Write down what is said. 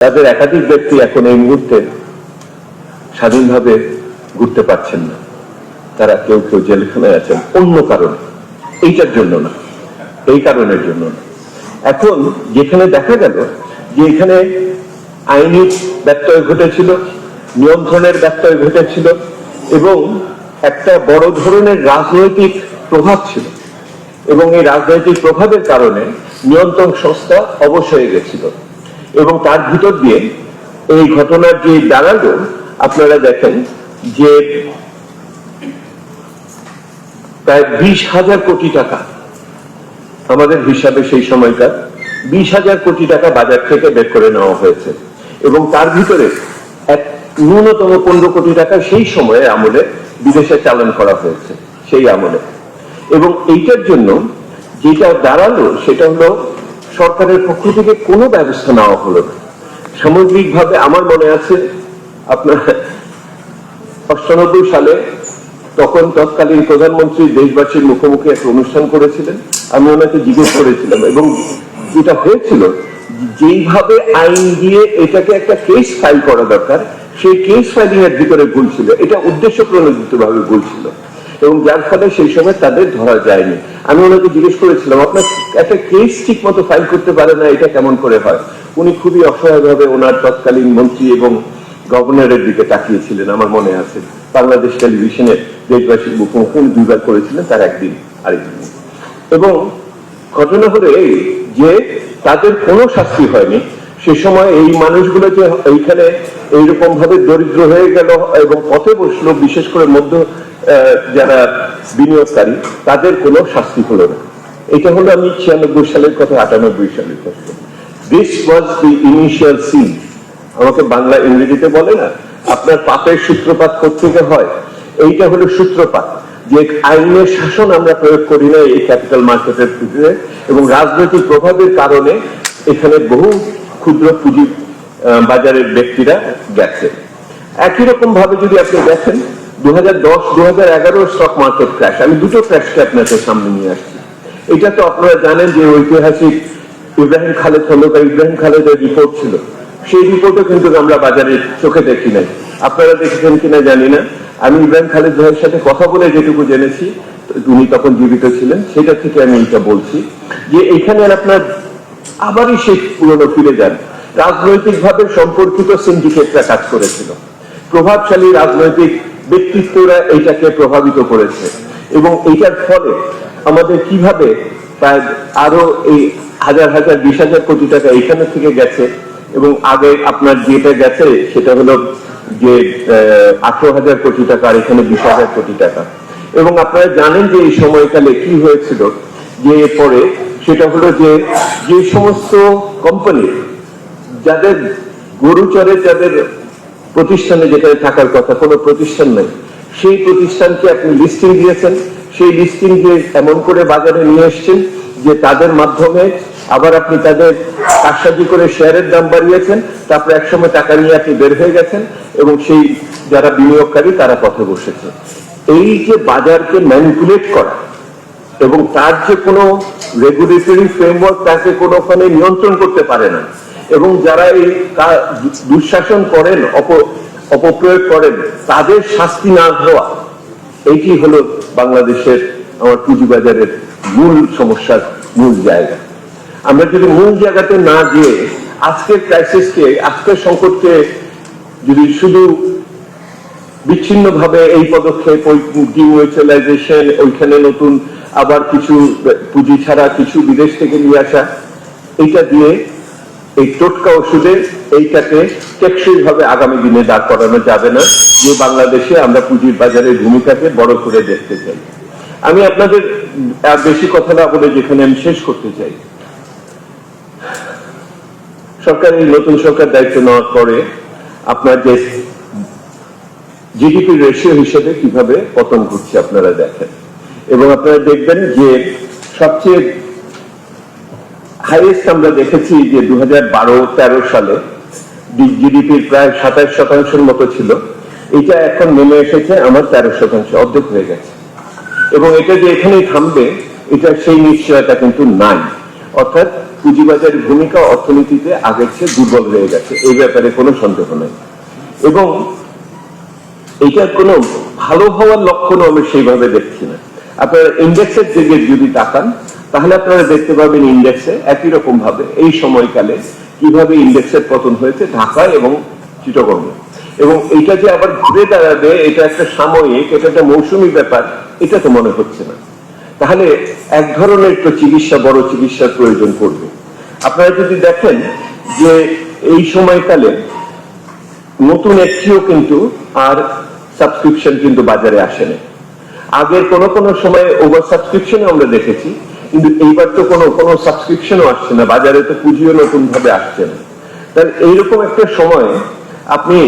তাদের একাধিক ব্যক্তি এখন এই মুহূর্তে স্বাধীনভাবে ঘুরতে পারছেন না। তারা কেউ কেউ জেলখানায় আছেন। অন্য কারণে। এইটার জন্য না। এই কারণের জন্য না। এখন যেখানে দেখা গেল যে এখানে আইনি ব্যত্যয় ঘটেছিল, নিয়ন্ত্রণের ব্যত্যয় ঘটেছিল এবং একটা বড় ধরনের রাজনৈতিক প্রভাব ছিল এবং এই রাজনৈতিক প্রভাবের কারণে নিয়ন্ত্রণ সংস্থা অবশ হয়ে গেছিল। এবং তার ভিতর দিয়ে এই ঘটনার যে দাঁড়াল আপনারা দেখেন যে প্রায় বিশ হাজার কোটি টাকা, আমাদের হিসাবে সেই সময়কার বিশ হাজার কোটি টাকা বাজার থেকে বের করে নেওয়া হয়েছে এবং তার ভিতরে এক ন্যূনতম পনেরো কোটি টাকা সেই সময়ে আমলে বিদেশে চালান করা হয়েছে, সেই আমলে। এবং এইটার জন্য যেটা দাঁড়াল সেটা হলো সরকারের পক্ষ থেকে কোনো ব্যবস্থা নেওয়া হলো না। সামগ্রিকভাবে আমার মনে আছে, আপনার অষ্টানব্বই সালে তখন তৎকালীন প্রধানমন্ত্রী দেশবাসীর মুখোমুখি একটা অনুষ্ঠান করেছিলেন। আমি ওনাকে জিজ্ঞেস করেছিলাম এবং যেটা হয়েছিল, যেইভাবে আইন দিয়ে এটাকে একটা কেস ফাইল করা দরকার, সেই কেস ফাইলিং এর ভিতরে ভুল ছিল। এটা উদ্দেশ্য প্রণোদিত ভাবে ভুল ছিল। এবং যার ফলে সেই সময় তাদের ধরা যায়নি। আমি ওনাকে জিজ্ঞেস করেছিলাম, আপনার একটা কেস ঠিক মতো ফাইল করতে পারে না, এটা কেমন করে হয়? উনি খুবই অসহায়ভাবে ওনার তৎকালীন মন্ত্রী এবং গভর্নরের দিকে তাকিয়েছিলেন, আমার মনে আছে। বাংলাদেশ টেলিভিশনে দেশবাসীর মুখোমুখি দুইবার করেছিলেন, তার একদিন আরেকদিন এবং ঘটনা হলো এই যে তাদের কোনো শাস্তি হয়নি। সে সময় এই মানুষগুলো যে এইখানে এইরকম ভাবে দরিদ্র হয়ে গেল এবং পথে বসল, বিশেষ করে মধ্য যারা বিনিয়োগকারী, তাদের কোনো শাস্তি হলো না। এটা হলো আমি ছিয়ানব্বই সালের কথা, আটানব্বই সালের কথা। This was the initial scene আমাকে বাংলা ইংরেজিতে বলে না, আপনার পাপের সূত্রপাত থেকে হয়? এইটা হলো সূত্রপাত, যে আইনের শাসন আমরা প্রয়োগ করি না এই ক্যাপিটাল মার্কেটের ভিতরে এবং রাজনৈতিক প্রভাবের কারণে এখানে বহু ক্ষুদ্র পুঁজি বাজারের ব্যক্তিরা গেছে। একই রকম ভাবে যদি আপনি দেখেন দু হাজার দশ দু হাজার স্টক মার্কেট ক্র্যাশ আমি দুটো ক্র্যাশকে আপনাদের সামনে নিয়ে আসছি। এটা তো আপনারা জানেন যে ঐতিহাসিক ইব্রাহিম খালেদ খন্দকার ইব্রাহিম খালেদের রিপোর্ট ছিল। সেই রিপোর্টও কিন্তু আমরা বাজারে চোখে দেখি নাই। আপনারা দেখেছেন কিনা জানি না। আমি ইব্রাহিম খালেদ ভাইয়ের সাথে কথা বলে যেটুকু জেনেছি, উনি তখন জীবিত ছিলেন, সেটা থেকে আমি এটা বলছি যে এখানে আপনার আবারই সেই পুরনো ফিরে যান। রাজনৈতিক ভাবে সম্পর্কিত সিন্ডিকেটরা কাজ করেছিল। প্রভাবশালী রাজনৈতিক ব্যক্তিত্বরা এইটাকে প্রভাবিত করেছে। এবং এইটার ফলে আমাদের কীভাবে প্রায় আরও এই হাজার হাজার, বিশ হাজার কোটি টাকা এখানে থেকে গেছে এবং আগে আপনার যেটা গেছে সেটা হলো যে আঠারো হাজার কোটি টাকা আর এখানে বিশ হাজার কোটি টাকা। এবং আপনারা জানেন যে এই সময়কালে কি হয়েছিল, যে পরে সেটা হলো যে যে সমস্ত কোম্পানি যাদের গরু চরে, যাদের প্রতিষ্ঠানে যেখানে থাকার কথা, কোনো প্রতিষ্ঠান নেই। সেই প্রতিষ্ঠানকে আপনি লিস্টিং দিয়েছেন। সেই লিস্টিং দিয়ে এমন করে বাজারে নিয়ে এসছেন যে তাদের মাধ্যমে আবার আপনি তাদের কারসাজি করে শেয়ারের দাম বাড়িয়েছেন। তারপরে একসময় টাকা নিয়ে আপনি বের হয়ে গেছেন এবং সেই যারা বিনিয়োগকারী, তারা পথে বসেছে। এই যে বাজারকে ম্যানিপুলেট করা এবং তার যে কোনো রেগুলেটরি ফ্রেমওয়ার্ক তাকে কোনো কোনোখানে নিয়ন্ত্রণ করতে পারে না এবং যারা এই দুঃশাসন করেন অপপ্রয়োগ করেন, তাদের শাস্তি না হওয়া এইটি হলো বাংলাদেশের আমার পুঁজিবাজারের মূল সমস্যার মূল জায়গা। আমরা যদি মূল জায়গাতে না গিয়ে আজকের ক্রাইসিসকে আজকের সংকটকে যদি শুধু বিচ্ছিন্ন ভাবে এই পদক্ষেপ, ওই ডিমিউচুয়ালাইজেশন ওইখানে নতুন আবার কিছু পুঁজি ছাড়া কিছু বিদেশ থেকে নিয়ে আসা, এইটা দিয়ে এই টোটকা ওষুধে এইটাকে টেকসই ভাবে আগামী দিনে দাঁড় করানো যাবে না। যে বাংলাদেশে আমরা পুঁজির বাজারের ভূমিকাকে বড় করে দেখতে চাই। আমি আপনাদের বেশি কথা না বলে যেখানে আমি শেষ করতে চাই। সরকার এই নতুন সরকার দায়িত্ব নেওয়ার পরে আপনার যে জিডিপি রেশিও হিসেবে কীভাবে পতন ঘটছে আপনারা দেখেন। এবং আপনারা দেখবেন যে সবচেয়ে হাইয়েস্ট আমরা দেখেছি যে দু হাজার তেরো সালে জিডিপির প্রায় সাতাশ শতাংশের মতো ছিল। এটা এখন নেমে এসেছে, আমার তেরো শতাংশ অর্ধেক হয়ে গেছে। এবং এটা যে এখানেই থামবে এটা সেই নিশ্চয়তা কিন্তু নাই। অর্থাৎ পুঁজিবাজারের ভূমিকা অর্থনীতিতে আগের চেয়ে দুর্বল হয়ে গেছে, এই ব্যাপারে কোনো সন্দেহ নেই। এবং এটার কোনো ভালো হওয়ার লক্ষণও আমি সেইভাবে দেখছি না। আপনারা ইন্ডেক্সের দিকে যদি তাকান তাহলে আপনারা দেখতে পাবেন ইন্ডেক্সে একই রকম ভাবে এই সময়কালে কীভাবে ইন্ডেক্সের পতন হয়েছে ঢাকায় এবং চিটগঙ্গে এবং এটা যে আবার ঘুরে দাঁড়াবে, এটা একটা সাময়িক, এটা একটা মৌসুমী ব্যাপার, এটা তো মনে হচ্ছে না। তাহলে এক ধরনের তো চিকিৎসা, বড় চিকিৎসার প্রয়োজন পড়বে। আপনারা যদি দেখেন যে এই সময়কালে নতুন একটিও কিন্তু আর সাবস্ক্রিপশন কিন্তু বাজারে আসেনি আগের কোন কোন সময় ওভার সাবস্ক্রিপশন আমরা দেখেছি কিন্তু এইবার তো কোনো কোনো সাবস্ক্রিপশনও আসছে না। বাজারে তো পুঁজিও নতুন ভাবে আসছে না। তাহলে এইরকম একটা সময় আপনি